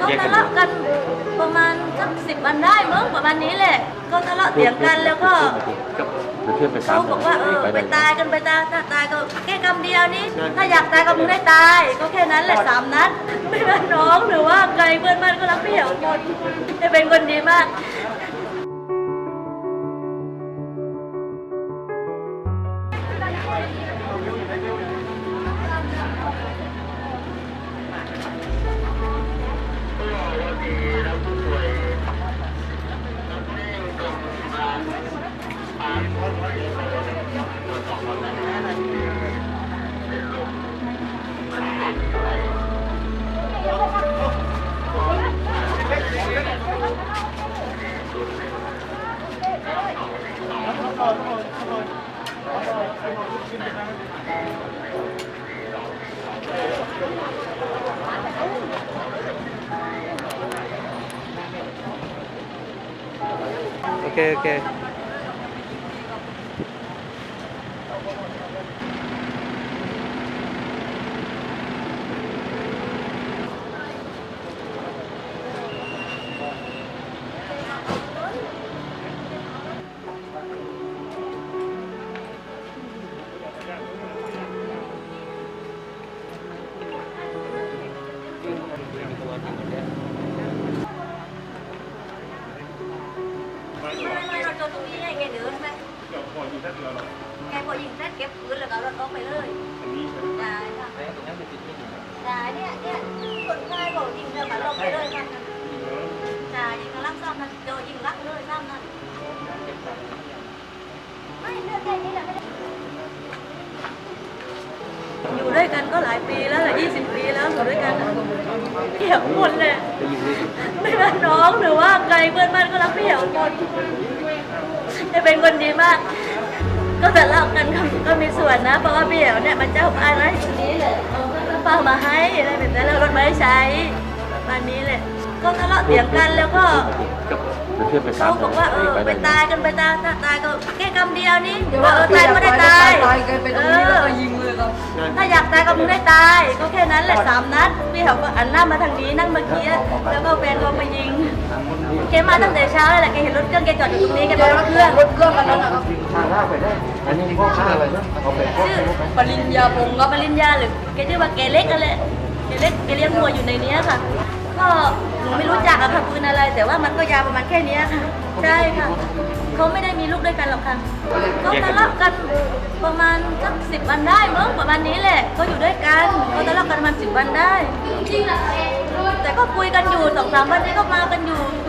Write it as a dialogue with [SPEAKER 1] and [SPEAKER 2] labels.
[SPEAKER 1] ก็ทะเลาะกันประมาณสักสิบวันได้มั้งประมาณนี้แหละ ก็ทะเลาะเถียงกันแล้วก็
[SPEAKER 2] เพื่อนไปสา
[SPEAKER 1] เขา
[SPEAKER 2] ม
[SPEAKER 1] บอกว่าเออไปตายกันไปตายถ้าตายก็แค่คำเดียวนี้ถ้าอยากตายก็มึงได้ตาย ก็แค่นั้นแหละสามนัดไม่ว่าน้องหรือว่าใครเพื่อนบ้านก็รักพี่เหี่ยวหมดจะเป็นคนดีมาก
[SPEAKER 3] โอ
[SPEAKER 1] ตรงนี้ไงแกเดินไหมแกพอยิงเสร็จเก็บปืนแล้วก็เอารถออกไปเลยได้ค่ะได้เนี่ยเนี่ยคนชายบอกยิงแล้วก็ลงไปเลยค่ะจ่ายิงกำลังซ้อมนะโดนยิงรักเลยซ้ำนะไม่เลือกแค่นี้แหละไม่ได้อยู่ด้วยกันก็หลายปีแล้วแหละยี่สิบปีแล้วอยู่ด้วยกันอะเหี่ยวหมดเลยไม่ว่าน้องหรือว่าใครเพื่อนบ้านก็รักพี่เหี่ยวหมดจะเป็นคน ดีมาก ก็จะเล่ากันก็ก็มีส่วนนะ เพราะว่าพี่เหี่ยวเนี่ยมันเจ้าบ้านไว้ทีนี้แหละเอากระเป๋ามาให้อะไรแบบนั้นแล้วรถมาให้ใช้ประมาณนี้แหละ ก็ทะเลาะเถียงกันแล้วก็
[SPEAKER 2] เพื่อนไปสา
[SPEAKER 1] เขา
[SPEAKER 2] ม
[SPEAKER 1] บอกว่าเออไปตายกันไปตายถ้าตายก็แค่คำเดียวนี้ว่าเออตายก็ได้ตาย ตายก็มึงได้ตาย ก็แค่นั้นแหละสามนัดพี่เขาก็อันหน้ามาทางนี้นั่งเมื่อกี้แล้วก็แฟนเขามายิงแกมาตั้งแต่เช้าเลยแหละแกเห็นรถเครื่องแกจอดอยู่ตรงนี้แกบอกรถเครื่อง
[SPEAKER 4] รถเครื่องกันนั้นนะครับ
[SPEAKER 2] ทางล่าไปได้อันนี้พ่อค้าอะไรนะเอาไปพ่อ
[SPEAKER 1] ชื่อ
[SPEAKER 4] ปริญญาพงศ์ค
[SPEAKER 1] ก็
[SPEAKER 4] รับ
[SPEAKER 1] ปริญญาหรือแกชื่อว่าแกเล็กอะไรแกเล็กแกเลี้ยงวัวอยู่ในเนี้ยค่ะ ก็หนูไม่รู้จักอะค่ะปืนอะไร แต่ว่ามันก็ยาวประมาณแค่เนี้ยค่ะ ใช่ค่ะ เขาไม่ได้มีลูกด้วยกันหรอกค่ะเขาทะเลาะกันประมาณสักสิบวันได้มั้งประมาณนี้แหละเขาอยู่ด้วยกันเขาทะเลาะกันประมาณสิบวันได้ แต่ก็คุยกันอยู่สองสามวันนี้ก็มากันอยู่